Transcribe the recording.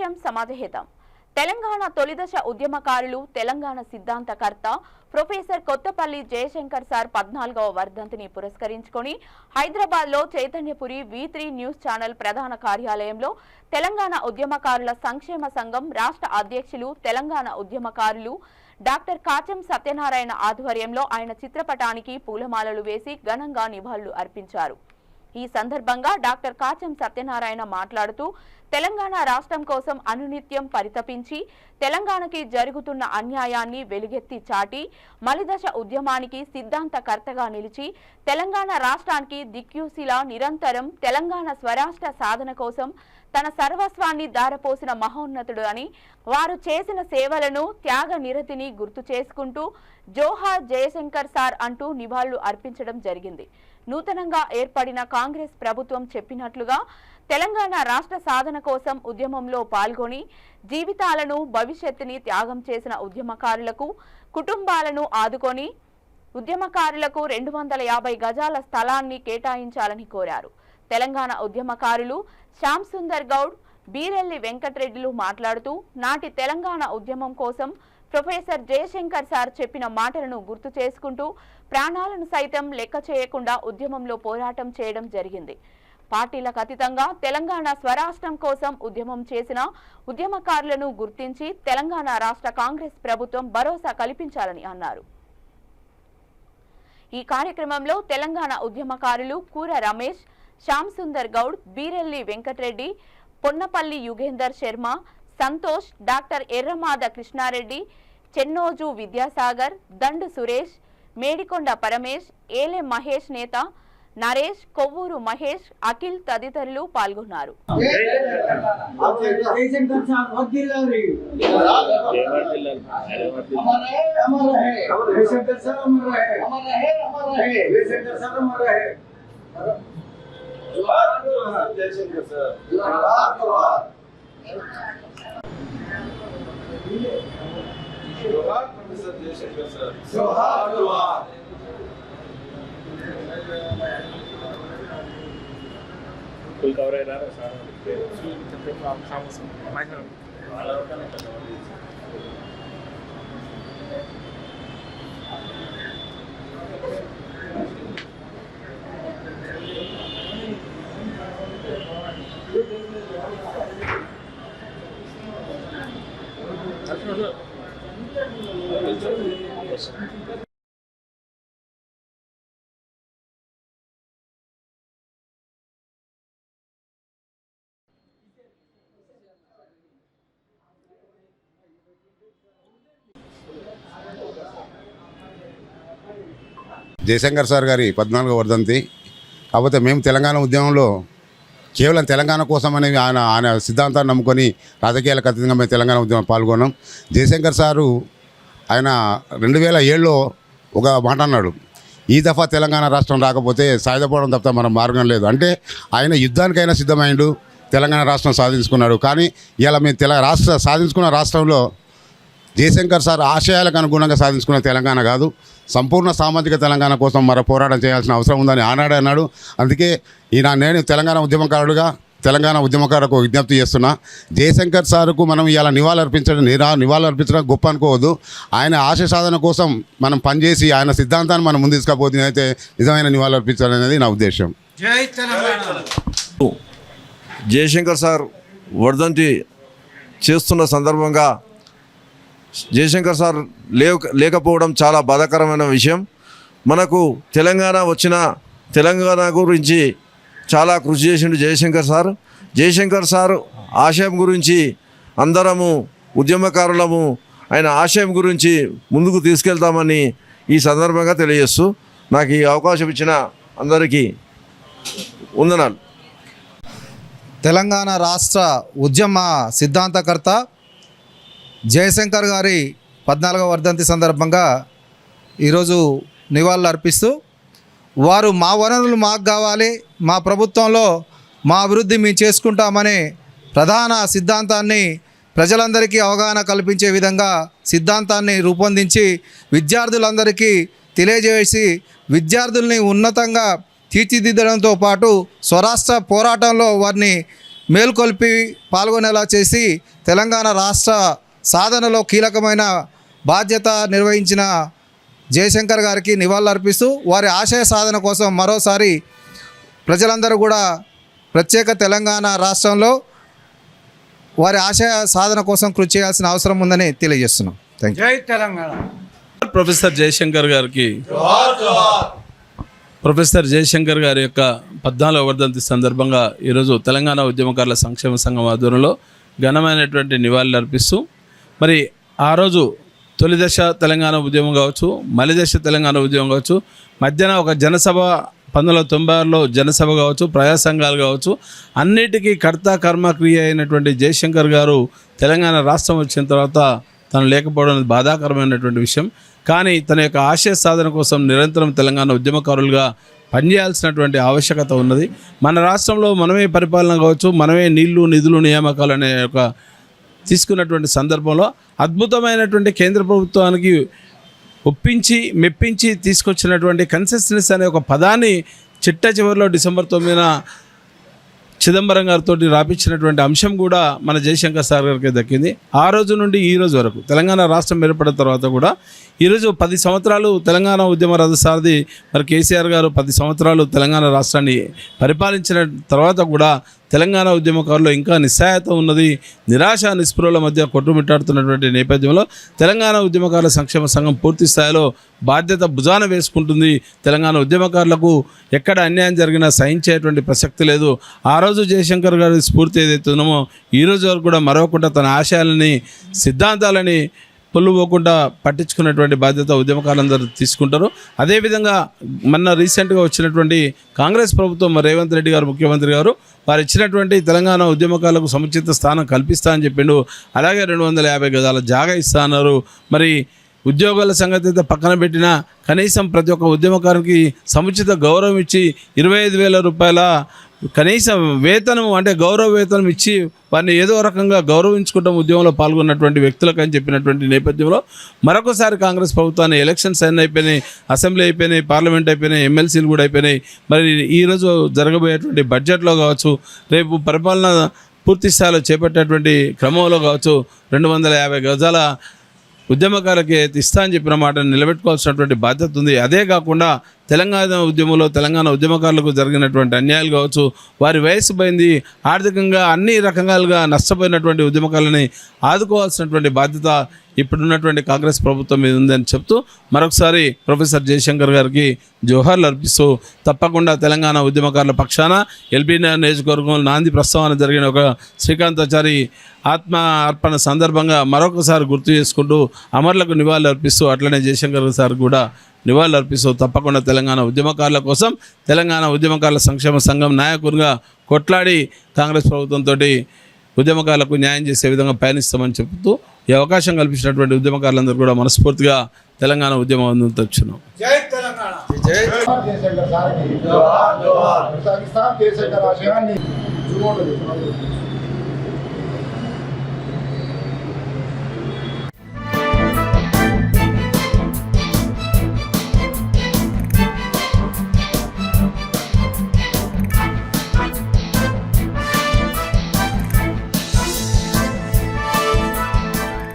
లక్ష్యం సమాజహితం. తెలంగాణ తొలిదశ ఉద్యమకారులు తెలంగాణ సిద్ధాంతకర్త ప్రొఫెసర్ కొత్తపల్లి జయశంకర్ సార్ పద్నాలుగవ వర్ధంతిని పురస్కరించుకొని హైదరాబాద్లో Chaitanyapuri V three news channel ప్రధాన కార్యాలయంలో తెలంగాణ ఉద్యమకారుల సంక్షేమ సంఘం రాష్ట్ర అధ్యక్షులు తెలంగాణ ఉద్యమకారులు డాక్టర్ కాచం సత్యనారాయణ ఆధ్వర్యంలో ఆయన చిత్రపటానికి పూలమాలలు వేసి ఘనంగా నివాళులు అర్పించారు. ఈ సందర్భంగా డాక్టర్ కాచం సత్యనారాయణ మాట్లాడుతూ తెలంగాణ రాష్ట్రం కోసం అనునిత్యం పరితపించి తెలంగాణకి జరుగుతున్న అన్యాయాన్ని వెలుగెత్తి చాటి మలిదశ ఉద్యమానికి సిద్ధాంతకర్తగా నిలిచి తెలంగాణ రాష్ట్రానికి దిక్యూసిలా నిరంతరం తెలంగాణ స్వరాష్ట్ర సాధన కోసం తన సర్వస్వాన్ని దారపోసిన మహోన్నతుడు అని వారు చేసిన సేవలను త్యాగ నిరతిని గుర్తు చేసుకుంటూ జోహార్ జయశంకర్ సార్ అంటూ నివాళులు అర్పించడం జరిగింది. నూతనంగా ఏర్పడిన కాంగ్రెస్ ప్రభుత్వం చెప్పినట్లుగా తెలంగాణ రాష్ట్ర సాధన కోసం ఉద్యమంలో పాల్గొని జీవితాలను భవిష్యత్తుని త్యాగం చేసిన ఉద్యమకారులకు కుటుంబాలను ఆదుకొని ఉద్యమకారులకు రెండు వందల యాభై గజాల స్థలాన్ని కేటాయించాలని కోరారు. తెలంగాణ ఉద్యమకారులు శ్యామ్ సుందర్ గౌడ్ బీరెల్లి వెంకటరెడ్డిలు మాట్లాడుతూ నాటి తెలంగాణ ఉద్యమం కోసం ప్రొఫెసర్ జయశంకర్ సార్ చెప్పిన మాటలను గుర్తు చేసుకుంటూ ప్రాణాలను సైతం లెక్క చేయకుండా ఉద్యమంలో పోరాటం చేయడం జరిగింది. పార్టీలకు అతీతంగా తెలంగాణ స్వరాష్ట్రం కోసం ఉద్యమం చేసిన ఉద్యమకారులను గుర్తించి తెలంగాణ రాష్ట్ర కాంగ్రెస్ ప్రభుత్వం భరోసా కల్పించాలని అన్నారు. ఈ కార్యక్రమంలో తెలంగాణ ఉద్యమకారులు కూర రమేష్ శ్యామ్ సుందర్ గౌడ్ బీరెల్లి వెంకటరెడ్డి పొన్నపల్లి యుగేందర్ శర్మ సంతోష్ డాక్టర్ ఎర్రమాద కృష్ణారెడ్డి చెన్నోజు విద్యాసాగర్ దండు సురేష్ మేడికొండ పరమేష్ ఏలే మహేష్ నేత నరేష్ కొవ్వూరు మహేష్ అఖిల్ తదితరులు పాల్గొన్నారు. సార్ జోహార్ ప్రొఫెసర్ జయశంకర్ సార్ జోహార్ జోహార్ ఫుల్ కవర్ అయినా సార్ జయశంకర్ సార్ గారి పద్నాలుగో వర్ధంతి. కాకపోతే మేము తెలంగాణ ఉద్యమంలో కేవలం తెలంగాణ కోసం అనేవి ఆయన ఆయన సిద్ధాంతాన్ని నమ్ముకొని రాజకీయాలకు అతీతంగా మేము తెలంగాణ ఉద్యమం పాల్గొన్నాం. జయశంకర్ సారు ఆయన రెండు వేల ఏడులో ఒక మాట అన్నాడు. ఈ దఫా తెలంగాణ రాష్ట్రం రాకపోతే సాయుధపోవడం తప్ప మనం మార్గం లేదు. అంటే ఆయన యుద్ధానికైనా సిద్ధమైండు తెలంగాణ రాష్ట్రం సాధించుకున్నాడు. కానీ ఇలా మేము తెల రాష్ట్ర సాధించుకున్న రాష్ట్రంలో జయశంకర్ సార్ ఆశయాలకు అనుగుణంగా సాధించుకున్న తెలంగాణ కాదు. సంపూర్ణ సామాజిక తెలంగాణ కోసం మరో పోరాటం చేయాల్సిన అవసరం ఉందని ఆనాడు అన్నాడు. అందుకే ఈయన నేను తెలంగాణ ఉద్యమకారుడుగా తెలంగాణ ఉద్యమకారులకు విజ్ఞప్తి చేస్తున్నా. జయశంకర్ సార్కు మనం ఇలా నివాళులర్పించడం నిరా నివాళులర్పించడం గొప్ప అనుకోవద్దు. ఆయన ఆశ సాధన కోసం మనం పనిచేసి ఆయన సిద్ధాంతాన్ని మనం ముందు తీసుకపోతే అయితే నిజమైన నివాళులర్పించాలనేది నా ఉద్దేశం. జయశంకర్ సార్ వర్ధంతి చేస్తున్న సందర్భంగా జయశంకర్ సార్ లేక లేకపోవడం చాలా బాధాకరమైన విషయం. మనకు తెలంగాణ వచ్చిన తెలంగాణ గురించి చాలా కృషి చేసిండు జయశంకర్ సార్. జయశంకర్ సార్ ఆశయం గురించి అందరము ఉద్యమకారులము ఆయన ఆశయం గురించి ముందుకు తీసుకెళ్తామని ఈ సందర్భంగా తెలియజేస్తూ నాకు ఈ అవకాశం ఇచ్చిన అందరికీ వందనాలు. తెలంగాణ రాష్ట్ర ఉద్యమ సిద్ధాంతకర్త జయశంకర్ గారి పద్నాలుగవ వర్ధంతి సందర్భంగా ఈరోజు నివాళులు అర్పిస్తూ వారు మా వనరులు మాకు కావాలి మా ప్రభుత్వంలో మా అభివృద్ధి మేము చేసుకుంటామనే ప్రధాన సిద్ధాంతాన్ని ప్రజలందరికీ అవగాహన కల్పించే విధంగా సిద్ధాంతాన్ని రూపొందించి విద్యార్థులందరికీ తెలియజేసి విద్యార్థుల్ని ఉన్నతంగా తీర్చిదిద్దడంతో పాటు స్వరాష్ట్ర పోరాటంలో వారిని మేల్కొల్పి పాల్గొనేలా చేసి తెలంగాణ రాష్ట్ర సాధనలో కీలకమైన బాధ్యత నిర్వహించిన జయశంకర్ గారికి నివాళులర్పిస్తూ వారి ఆశయ సాధన కోసం మరోసారి ప్రజలందరూ కూడా ప్రత్యేక తెలంగాణ రాష్ట్రంలో వారి ఆశయ సాధన కోసం కృషి చేయాల్సిన అవసరం ఉందని తెలియజేస్తున్నాం. థ్యాంక్ యూ జై తెలంగాణ. ప్రొఫెసర్ జయశంకర్ గారికి ప్రొఫెసర్ జయశంకర్ గారి యొక్క పద్నాలుగవ వర్ధంతి సందర్భంగా ఈరోజు తెలంగాణ ఉద్యమకారుల సంక్షేమ సంఘం ఆధ్వర్యంలో ఘనమైనటువంటి నివాళులు అర్పిస్తూ మరి ఆ రోజు తొలి దశ తెలంగాణ ఉద్యమం కావచ్చు మలిదశ తెలంగాణ ఉద్యమం కావచ్చు మధ్యాహ్నం ఒక జనసభ పంతొమ్మిది వందల తొంభై ఆరులో జనసభ కావచ్చు ప్రజా సంఘాలు కావచ్చు అన్నిటికీ కర్త కర్మ క్రియ అయినటువంటి జయశంకర్ గారు తెలంగాణ రాష్ట్రం వచ్చిన తర్వాత తను లేకపోవడం అనేది బాధాకరమైనటువంటి విషయం. కానీ తన యొక్క ఆశయ సాధన కోసం నిరంతరం తెలంగాణ ఉద్యమకారులుగా పనిచేయాల్సినటువంటి ఆవశ్యకత ఉన్నది. మన రాష్ట్రంలో మనమే పరిపాలన కావచ్చు మనమే నీళ్ళు నిధులు నియామకాలు అనే ఒక తీసుకున్నటువంటి సందర్భంలో అద్భుతమైనటువంటి కేంద్ర ప్రభుత్వానికి ఒప్పించి మెప్పించి తీసుకొచ్చినటువంటి కన్సెస్టెన్స్ అనే ఒక పదాన్ని చిట్ట చివరిలో డిసెంబర్ తొమ్మిదిన చిదంబరం గారితో రాపించినటువంటి అంశం కూడా మన జయశంకర్ సార్ గారికి దక్కింది. ఆ రోజు నుండి ఈ రోజు వరకు తెలంగాణ రాష్ట్రం ఏర్పడిన తర్వాత కూడా ఈరోజు పది సంవత్సరాలు తెలంగాణ ఉద్యమ రథసారథి మరి కేసీఆర్ గారు పది సంవత్సరాలు తెలంగాణ రాష్ట్రాన్ని పరిపాలించిన తర్వాత కూడా తెలంగాణ ఉద్యమకారులు ఇంకా నిస్సాయత ఉన్నది నిరాశ నిస్పృహల మధ్య కొట్టుమిట్టాడుతున్నటువంటి నేపథ్యంలో తెలంగాణ ఉద్యమకారుల సంక్షేమ సంఘం పూర్తి స్థాయిలో బాధ్యత భుజాన వేసుకుంటుంది. తెలంగాణ ఉద్యమకారులకు ఎక్కడ అన్యాయం జరిగినా సహించేటువంటి ప్రసక్తి లేదు. ఆ రోజు జయశంకర్ గారి స్ఫూర్తి ఏదైతే ఉన్నామో ఈ రోజు వరకు కూడా మరవకుండా తన ఆశయాలని సిద్ధాంతాలని పొల్లు పోకుండా పట్టించుకున్నటువంటి బాధ్యత ఉద్యమకారులందరూ తీసుకుంటారు. అదేవిధంగా మొన్న రీసెంట్గా వచ్చినటువంటి కాంగ్రెస్ ప్రభుత్వం రేవంత్ రెడ్డి గారు ముఖ్యమంత్రి గారు వారు ఇచ్చినటువంటి తెలంగాణ ఉద్యమకారులకు సముచిత స్థానం కల్పిస్తా అని చెప్పిండు. అలాగే రెండు వందల యాభై గజాల జాగా ఇస్తా అన్నారు. మరి ఉద్యోగాల సంగతి పక్కన పెట్టినా కనీసం ప్రతి ఒక్క ఉద్యమకారునికి సముచిత గౌరవం ఇచ్చి ఇరవై ఐదు వేల రూపాయల కనీసం వేతనం అంటే గౌరవ వేతనం ఇచ్చి వారిని ఏదో రకంగా గౌరవించుకుంటాం ఉద్యమంలో పాల్గొన్నటువంటి వ్యక్తులకు అని చెప్పినటువంటి నేపథ్యంలో మరొకసారి కాంగ్రెస్ ప్రభుత్వాన్ని ఎలక్షన్స్ అన్నీ అయిపోయినాయి అసెంబ్లీ అయిపోయినాయి పార్లమెంట్ అయిపోయినాయి ఎమ్మెల్సీలు కూడా అయిపోయినాయి. మరి ఈరోజు జరగబోయేటువంటి బడ్జెట్లో కావచ్చు రేపు పరిపాలన పూర్తి స్థాయిలో చేపట్టేటువంటి క్రమంలో కావచ్చు రెండు వందల యాభై గజాల ఉద్యమకారులకి ఇస్తా అని చెప్పిన మాట నిలబెట్టుకోవాల్సినటువంటి బాధ్యత ఉంది. అదే కాకుండా తెలంగాణ ఉద్యమంలో తెలంగాణ ఉద్యమకారులకు జరిగినటువంటి అన్యాయాలు కావచ్చు వారి వయసు పోయింది ఆర్థికంగా అన్ని రకాలుగా నష్టపోయినటువంటి ఉద్యమకారులని ఆదుకోవాల్సినటువంటి బాధ్యత ఇప్పుడున్నటువంటి కాంగ్రెస్ ప్రభుత్వం మీద ఉందని చెప్తూ మరొకసారి ప్రొఫెసర్ జయశంకర్ గారికి జోహార్లు అర్పిస్తూ తప్పకుండా తెలంగాణ ఉద్యమకారుల పక్షాన ఎల్బీ నియోజకవర్గంలో నాంది ప్రస్తావన జరిగిన ఒక శ్రీకాంతాచారి ఆత్మ అర్పణ సందర్భంగా మరొకసారి గుర్తు చేసుకుంటూ అమరులకు నివాళులు అర్పిస్తూ అట్లనే జయశంకర్ సార్ కూడా నివాళులు అర్పిస్తూ తప్పకుండా తెలంగాణ ఉద్యమకారుల కోసం తెలంగాణ ఉద్యమకారుల సంక్షేమ సంఘం నాయకునిగా కొట్లాడి కాంగ్రెస్ ప్రభుత్వంతో ఉద్యమకారులకు న్యాయం చేసే విధంగా పయనిస్తామని చెబుతూ ఈ అవకాశం కల్పించినటువంటి ఉద్యమకారులందరూ కూడా మనస్ఫూర్తిగా తెలంగాణ ఉద్యమం తెచ్చున్నాం జై